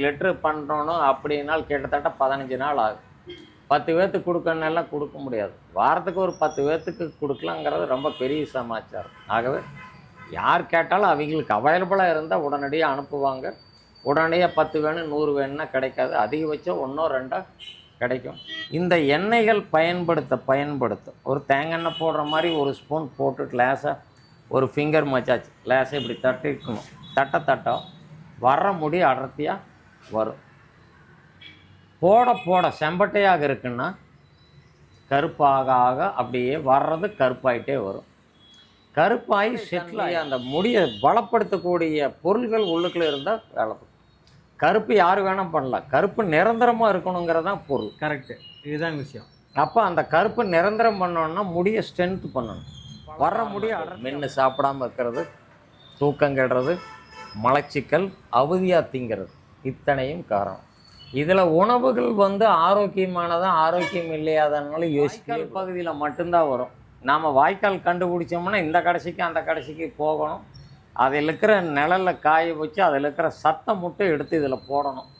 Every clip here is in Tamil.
லெட்ரு பண்ணுறோன்னு அப்படின்னால் கிட்டத்தட்ட பதினஞ்சு நாள் ஆகும். பத்து பேர்த்துக்கு கொடுக்கணுன்னெல்லாம் கொடுக்க முடியாது. வாரத்துக்கு ஒரு பத்து பேர்த்துக்கு கொடுக்கலாங்கிறது ரொம்ப பெரிய சமாச்சாரம். ஆகவே யார் கேட்டாலும் அவங்களுக்கு அவைலபிளாக இருந்தால் உடனடியாக அனுப்புவாங்க. உடனடியாக பத்து வேணும் நூறு வேணும்னா கிடைக்காது. அதிகபட்சம் ஒன்றோ ரெண்டோ கிடைக்கும். இந்த எண்ணெய்கள் பயன்படுத்த பயன்படுத்த. ஒரு தேங்காய் எண்ணெய் போடுற மாதிரி ஒரு ஸ்பூன் போட்டு லேசாக ஒரு ஃபிங்கர் மச்சாச்சு லேசாக இப்படி தட்டிக்கணும் தட்ட தட்ட வர்ற முடி அடர்த்தியாக வரும். போட போட செம்பட்டையாக இருக்குன்னா கருப்பாக ஆக அப்படியே வர்றது கருப்பாயிட்டே வரும். கருப்பாகி செட்டில் ஆகி அந்த முடியை பலப்படுத்தக்கூடிய பொருள்கள் உள்ளுக்குள்ளே இருந்தால் வேலை. கருப்பு யார் வேணால் பண்ணலாம். கருப்பு நிரந்தரமாக இருக்கணுங்கிறது தான் பொருள். கரெக்ட் இதுதான் விஷயம். அப்போ அந்த கருப்பு நிரந்தரம் பண்ணோம்னா முடியை ஸ்ட்ரென்த் பண்ணணும். வர்ற முடிய மென்று சாப்பிடாம இருக்கிறது தூக்கம் கெடுறது மலச்சிக்கல் அவதியாக திங்கிறது. இத்தனையும் காரணம். இதில் உணவுகள் வந்து ஆரோக்கியமானதா ஆரோக்கியம் இல்லையாதனால யோசிக்கல் பகுதியில் மட்டும்தான் வரும். நாம் வாய்க்கால் கண்டுபிடிச்சோம்னா இந்த கடைசிக்கு அந்த கடைசிக்கு போகணும். அதில் இருக்கிற நிழலில் காய வச்சு அதில் இருக்கிற சத்தம் மட்டும் எடுத்து இதில் போடணும்.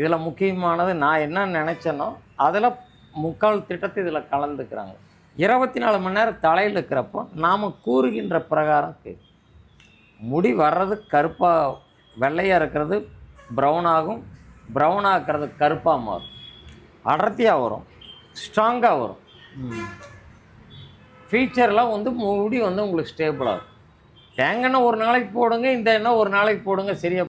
இதில் முக்கியமானது நான் என்ன நினச்சேனோ அதில் முக்கால் திட்டத்தை இதில் கலந்துக்கிறாங்க. இருபத்தி நாலு மணி நேரம் தலையில் இருக்கிறப்போ நாம் கூறுகின்ற பிரகாரம் முடி வர்றது கருப்பாக வெள்ளையாக இருக்கிறது ப்ரௌன் ஆகும். ப்ரௌன் ஆகிறது கருப்பாக மாறும். அடர்த்தியாக வரும். ஸ்ட்ராங்காக வரும். ஃபீச்சர்லாம் வந்து முடி வந்து உங்களுக்கு ஸ்டேபிளாகும் இருக்கும். தேங்காய் ஒரு நாளைக்கு போடுங்க இந்த எண்ணெய் ஒரு நாளைக்கு போடுங்க சரியா